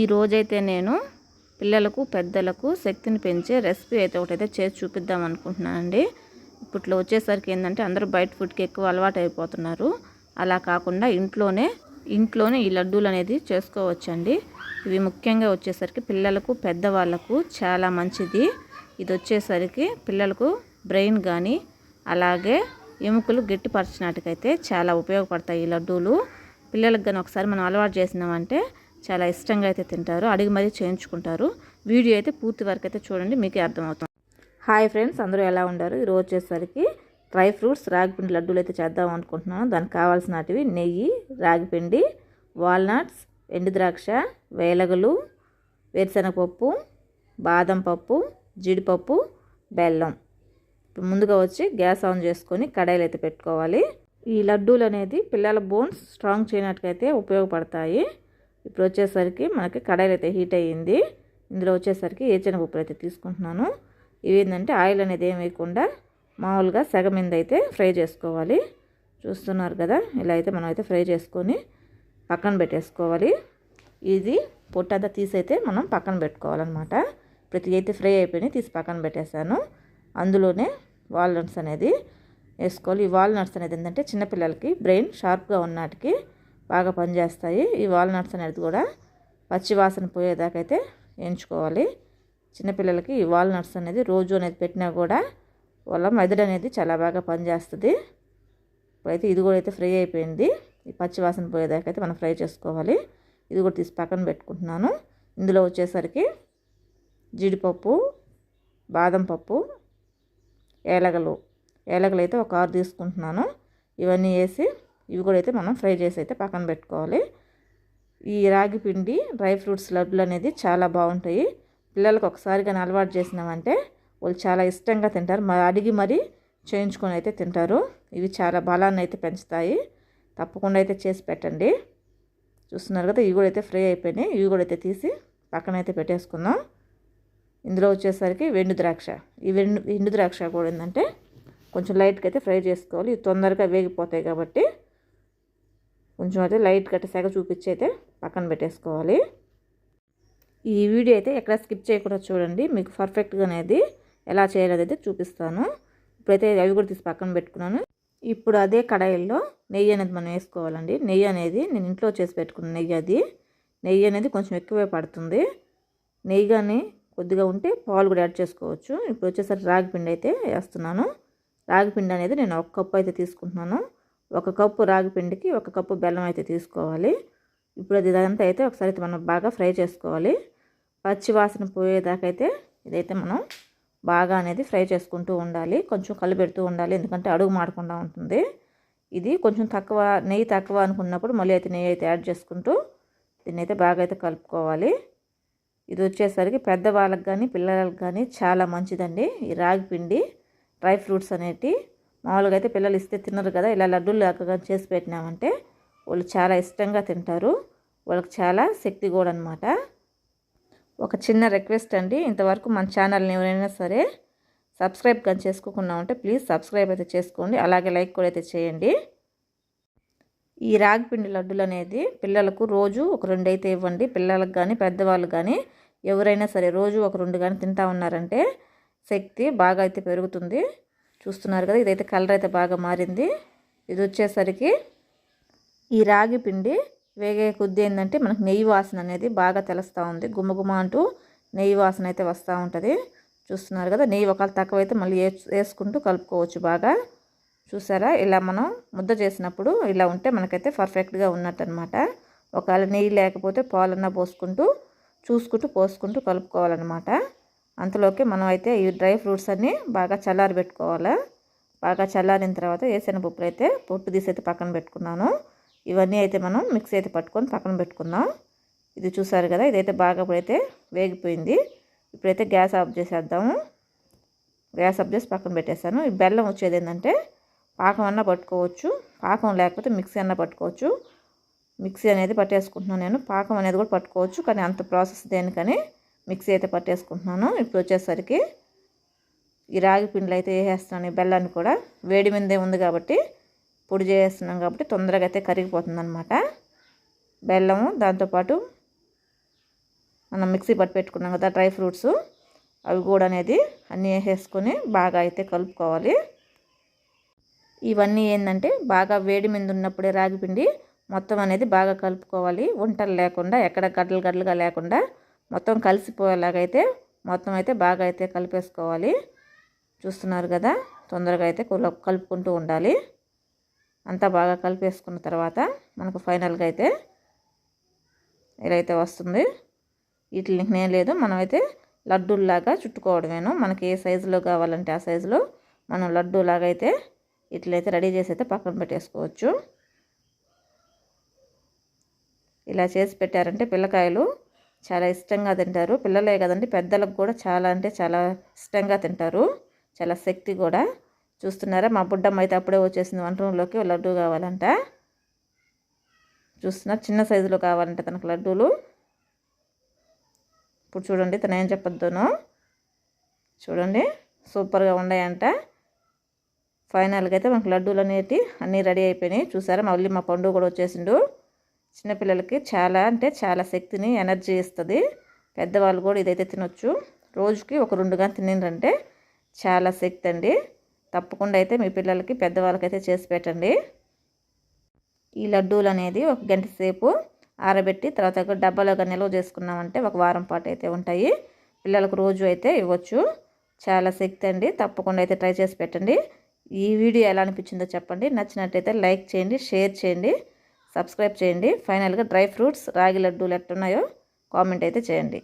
ఈ రోజైతే నేను పిల్లలకు పెద్దలకు శక్తిని పెంచే రెసిపీ అయితే ఒకటైతే చేసి చూపిద్దాం అనుకుంటున్నానండి. ఇప్పట్లో వచ్చేసరికి ఏంటంటే అందరూ బయట ఫుడ్కి ఎక్కువ అలవాటు అయిపోతున్నారు అలా కాకుండా ఇంట్లోనే ఇంట్లోనే ఈ లడ్డూలు అనేది చేసుకోవచ్చండి. ఇవి ముఖ్యంగా వచ్చేసరికి పిల్లలకు పెద్దవాళ్ళకు చాలా మంచిది. ఇది వచ్చేసరికి పిల్లలకు బ్రెయిన్ కానీ అలాగే ఎముకలు గట్టిపరచినట్టుకైతే చాలా ఉపయోగపడతాయి ఈ లడ్డూలు. పిల్లలకు కానీ ఒకసారి మనం అలవాటు చేసినామంటే చాలా ఇష్టంగా అయితే తింటారు. అడిగి మరీ చేయించుకుంటారు. వీడియో అయితే పూర్తి వరకు అయితే చూడండి మీకే అర్థమవుతుంది. హాయ్ ఫ్రెండ్స్ అందరూ ఎలా ఉండారు ఈరోజు వచ్చేసరికి డ్రై ఫ్రూట్స్ రాగిపిండి లడ్డూలు అయితే చేద్దాం అనుకుంటున్నాను. దానికి కావాల్సినటివి నెయ్యి రాగిపిండి వాల్నట్స్ ఎండు ద్రాక్ష వేలగలు వేరుశనగపప్పు బాదం పప్పు జీడిపప్పు బెల్లం. ఇప్పుడు ముందుగా వచ్చి గ్యాస్ ఆన్ చేసుకొని కడాయిలు అయితే పెట్టుకోవాలి. ఈ లడ్డూలు అనేది పిల్లల బోన్స్ స్ట్రాంగ్ చేయనట్టుకైతే ఉపయోగపడతాయి. ఇప్పుడు వచ్చేసరికి మనకి కడాయిలు అయితే హీట్ అయ్యింది. ఇందులో వచ్చేసరికి ఏ పప్పులు అయితే తీసుకుంటున్నాను. ఇవి ఏంటంటే ఆయిల్ అనేది ఏం వేయకుండా మామూలుగా సగం మీద అయితే ఫ్రై చేసుకోవాలి. చూస్తున్నారు కదా ఇలా అయితే మనం అయితే ఫ్రై చేసుకొని పక్కన పెట్టేసుకోవాలి. ఇది పొట్టంతా తీసి అయితే మనం పక్కన పెట్టుకోవాలన్నమాట. ప్రతి అయితే ఫ్రై అయిపోయినాయి తీసి పక్కన పెట్టేశాను. అందులోనే వాల్నట్స్ అనేది వేసుకోవాలి. ఈ వాల్నట్స్ అనేది ఏంటంటే చిన్నపిల్లలకి బ్రెయిన్ షార్ప్గా ఉన్నటికి బాగా పనిచేస్తాయి. ఈ వాల్నట్స్ అనేది కూడా పచ్చి వాసన పోయేదాకా ఎంచుకోవాలి. చిన్నపిల్లలకి ఈ వాల్నట్స్ అనేది రోజు అనేది పెట్టినా కూడా వాళ్ళ మెదడు అనేది చాలా బాగా పనిచేస్తుంది. ఇప్పుడైతే ఇది కూడా అయితే ఫ్రై అయిపోయింది. ఈ పచ్చి వాసన పోయేదాకా అయితే మనం ఫ్రై చేసుకోవాలి. ఇది కూడా తీసి పక్కన పెట్టుకుంటున్నాను. ఇందులో వచ్చేసరికి జీడిపప్పు బాదం పప్పు ఏలగలు. ఏలగలు అయితే ఒక ఆరు తీసుకుంటున్నాను. ఇవన్నీ వేసి ఇవి కూడా అయితే మనం ఫ్రై చేసి అయితే పక్కన పెట్టుకోవాలి. ఈ రాగి పిండి డ్రై ఫ్రూట్స్ లడ్డులు అనేది చాలా బాగుంటాయి. పిల్లలకు ఒకసారి కానీ అలవాటు చేసినామంటే వాళ్ళు చాలా ఇష్టంగా తింటారు. అడిగి మరీ చేయించుకొని అయితే తింటారు. ఇవి చాలా బలాన్ని అయితే పెంచుతాయి. తప్పకుండా అయితే చేసి పెట్టండి. చూస్తున్నారు కదా ఇవి కూడా అయితే ఫ్రై అయిపోయినాయి. ఇవి కూడా అయితే తీసి పక్కన అయితే పెట్టేసుకుందాం. ఇందులో వచ్చేసరికి వెండు ద్రాక్ష. ఈ వెండు ఎండు ద్రాక్ష కూడా ఏంటంటే కొంచెం లైట్గా అయితే ఫ్రై చేసుకోవాలి. ఇవి తొందరగా వేగిపోతాయి కాబట్టి కొంచెం అయితే లైట్ కట్టేసాక చూపించి అయితే పక్కన పెట్టేసుకోవాలి. ఈ వీడియో అయితే ఎక్కడ స్కిప్ చేయకుండా చూడండి. మీకు పర్ఫెక్ట్గా అనేది ఎలా చేయాలనేది చూపిస్తాను. ఇప్పుడైతే అవి కూడా తీసి పక్కన పెట్టుకున్నాను. ఇప్పుడు అదే కడాయిల్లో నెయ్యి అనేది మనం వేసుకోవాలండి. నెయ్యి అనేది నేను ఇంట్లో చేసి పెట్టుకున్న నెయ్యి అది. నెయ్యి అనేది కొంచెం ఎక్కువే పడుతుంది. నెయ్యి కానీ కొద్దిగా ఉంటే పాలు కూడా యాడ్ చేసుకోవచ్చు. ఇప్పుడు వచ్చేసరికి రాగి పిండి అయితే వేస్తున్నాను. రాగి పిండి అనేది నేను ఒక కప్పు అయితే తీసుకుంటున్నాను. ఒక కప్పు రాగి పిండికి ఒక కప్పు బెల్లం అయితే తీసుకోవాలి. ఇప్పుడు అది ఇదంతా అయితే ఒకసారి అయితే మనం బాగా ఫ్రై చేసుకోవాలి. పచ్చి వాసన పోయేదాకైతే అయితే ఇదైతే మనం బాగా అనేది ఫ్రై చేసుకుంటూ ఉండాలి. కొంచెం కలిపెడుతూ ఉండాలి. ఎందుకంటే అడుగు మాడకుండా ఉంటుంది. ఇది కొంచెం తక్కువ నెయ్యి తక్కువ అనుకున్నప్పుడు మళ్ళీ అయితే నెయ్యి అయితే యాడ్ చేసుకుంటూ దీన్ని అయితే బాగా అయితే కలుపుకోవాలి. ఇది వచ్చేసరికి పెద్దవాళ్ళకి కానీ పిల్లలకు కానీ చాలా మంచిదండి. ఈ రాగి పిండి డ్రై ఫ్రూట్స్ అనేటివి మామూలుగా అయితే పిల్లలు ఇస్తే తినరు కదా. ఇలా లడ్డూలు లాగా చేసి పెట్టినామంటే వాళ్ళు చాలా ఇష్టంగా తింటారు. వాళ్ళకి చాలా శక్తి కూడా అనమాట ఒక చిన్న రిక్వెస్ట్ అండి. ఇంతవరకు మన ఛానల్ని ఎవరైనా సరే సబ్స్క్రైబ్ కానీ చేసుకోకుండా ఉంటే ప్లీజ్ సబ్స్క్రైబ్ అయితే చేసుకోండి. అలాగే లైక్ కూడా అయితే చేయండి. ఈ రాగిపిండి లడ్డులు అనేది పిల్లలకు రోజు ఒక రెండు అయితే ఇవ్వండి. పిల్లలకు కానీ పెద్దవాళ్ళు కానీ ఎవరైనా సరే రోజు ఒక రెండు కానీ తింటా ఉన్నారంటే శక్తి బాగా అయితే పెరుగుతుంది. చూస్తున్నారు కదా ఇదైతే కలర్ అయితే బాగా మారింది. ఇది వచ్చేసరికి ఈ రాగి పిండి వేగే కొద్ది ఏంటంటే మనకు నెయ్యి వాసన అనేది బాగా తెలుస్తూ ఉంది. గుమ్మగుమ్మ అంటూ నెయ్యి వాసన అయితే వస్తూ ఉంటుంది. చూస్తున్నారు కదా నెయ్యి ఒకవేళ తక్కువైతే మళ్ళీ వేసుకుంటూ కలుపుకోవచ్చు బాగా. చూసారా ఇలా మనం ముద్ద చేసినప్పుడు ఇలా ఉంటే మనకైతే పర్ఫెక్ట్గా ఉన్నట్టు అనమాట ఒకవేళ నెయ్యి లేకపోతే పాలన్నా పోసుకుంటూ చూసుకుంటూ పోసుకుంటూ కలుపుకోవాలన్నమాట. అంతలోకి మనం అయితే ఈ డ్రై ఫ్రూట్స్ అన్నీ బాగా చల్లారి పెట్టుకోవాలి. బాగా చల్లారిన తర్వాత వేసిన పప్పులు అయితే పొట్టు తీసి అయితే పక్కన పెట్టుకున్నాను. ఇవన్నీ అయితే మనం మిక్సీ అయితే పట్టుకొని పక్కన పెట్టుకుందాం. ఇది చూసారు కదా ఇదైతే బాగా ఇప్పుడైతే వేగిపోయింది. ఇప్పుడైతే గ్యాస్ ఆఫ్ చేసేద్దాము. గ్యాస్ ఆఫ్ చేసి పక్కన పెట్టేశాను. ఈ బెల్లం వచ్చేది ఏంటంటే పాకం అన్నా పట్టుకోవచ్చు పాకం లేకపోతే మిక్సీ అన్నా పట్టుకోవచ్చు. మిక్సీ అనేది పట్టేసుకుంటున్నాను నేను. పాకం అనేది కూడా పట్టుకోవచ్చు కానీ అంత ప్రాసెస్ దేనికని మిక్సీ అయితే పట్టేసుకుంటున్నాను. ఇప్పుడు వచ్చేసరికి ఈ రాగి పిండిలు అయితే వేసేస్తున్నాను ఈ బెల్లాన్ని కూడా. వేడి మీదే ఉంది కాబట్టి పొడి చేస్తున్నాం కాబట్టి తొందరగా అయితే కరిగిపోతుంది అనమాట బెల్లము దాంతోపాటు మనం మిక్సీ పట్టి పెట్టుకున్నాం కదా డ్రై ఫ్రూట్స్ అవి కూడా అనేది అన్నీ వేసేసుకొని బాగా అయితే కలుపుకోవాలి. ఇవన్నీ ఏంటంటే బాగా వేడి మీద ఉన్నప్పుడే రాగిపిండి మొత్తం అనేది బాగా కలుపుకోవాలి. వంటలు లేకుండా ఎక్కడ గడ్డలు గడ్డలుగా లేకుండా మొత్తం కలిసిపోయేలాగైతే మొత్తం అయితే బాగా అయితే కలిపేసుకోవాలి. చూస్తున్నారు కదా? తొందరగా అయితే కలుపుకుంటూ ఉండాలి. అంతా బాగా కలిపేసుకున్న తర్వాత మనకు ఫైనల్గా అయితే ఇలా అయితే వస్తుంది. వీటిని నేను లేదు మనమైతే లడ్డూల్లాగా చుట్టుకోవడమేను. మనకి ఏ సైజులో కావాలంటే ఆ సైజులో మనం లడ్డూలాగా అయితే ఇట్లయితే రెడీ చేసి అయితే పక్కన పెట్టేసుకోవచ్చు. ఇలా చేసి పెట్టారంటే పిల్లకాయలు చాలా ఇష్టంగా తింటారు. పిల్లలే కదండి పెద్దలకు కూడా చాలా అంటే చాలా ఇష్టంగా తింటారు. చాలా శక్తి కూడా. చూస్తున్నారా? మా బుడ్డమ్మ అయితే అప్పుడే వచ్చేసింది వంట రూమ్లోకి. లడ్డు కావాలంట. చూస్తున్నారు? చిన్న సైజులో కావాలంట తనకు లడ్డూలు. ఇప్పుడు చూడండి తను ఏం చెప్పొద్దును. చూడండి సూపర్గా ఉన్నాయంట. ఫైనల్గా అయితే మనకు లడ్డూలు అనేటి అన్నీ రెడీ అయిపోయినాయి. చూసారా? మళ్ళీ మా పండుగ కూడా వచ్చేసిండు. చిన్నపిల్లలకి చాలా అంటే చాలా శక్తిని ఎనర్జీ ఇస్తుంది. పెద్దవాళ్ళు కూడా ఇదైతే తినొచ్చు. రోజుకి ఒక రెండు గంటలు తినంటే చాలా శక్తి అండి. తప్పకుండా అయితే మీ పిల్లలకి పెద్దవాళ్ళకైతే చేసి పెట్టండి. ఈ లడ్డూలు అనేది ఒక గంట సేపు ఆరబెట్టి తర్వాత డబ్బాలోగా నిల్వ చేసుకున్నామంటే ఒక వారం పాటు అయితే ఉంటాయి. పిల్లలకు రోజు అయితే ఇవ్వచ్చు. చాలా శక్తి అండి. తప్పకుండా అయితే ట్రై చేసి పెట్టండి. ఈ వీడియో ఎలా అనిపించిందో చెప్పండి. నచ్చినట్టయితే లైక్ చేయండి షేర్ చేయండి. సబ్స్క్రైబ్ చేయండి. ఫైనల్గా డ్రై ఫ్రూట్స్ రాగి లడ్డూలు ఎట్టున్నాయో కామెంట్ అయితే చేయండి.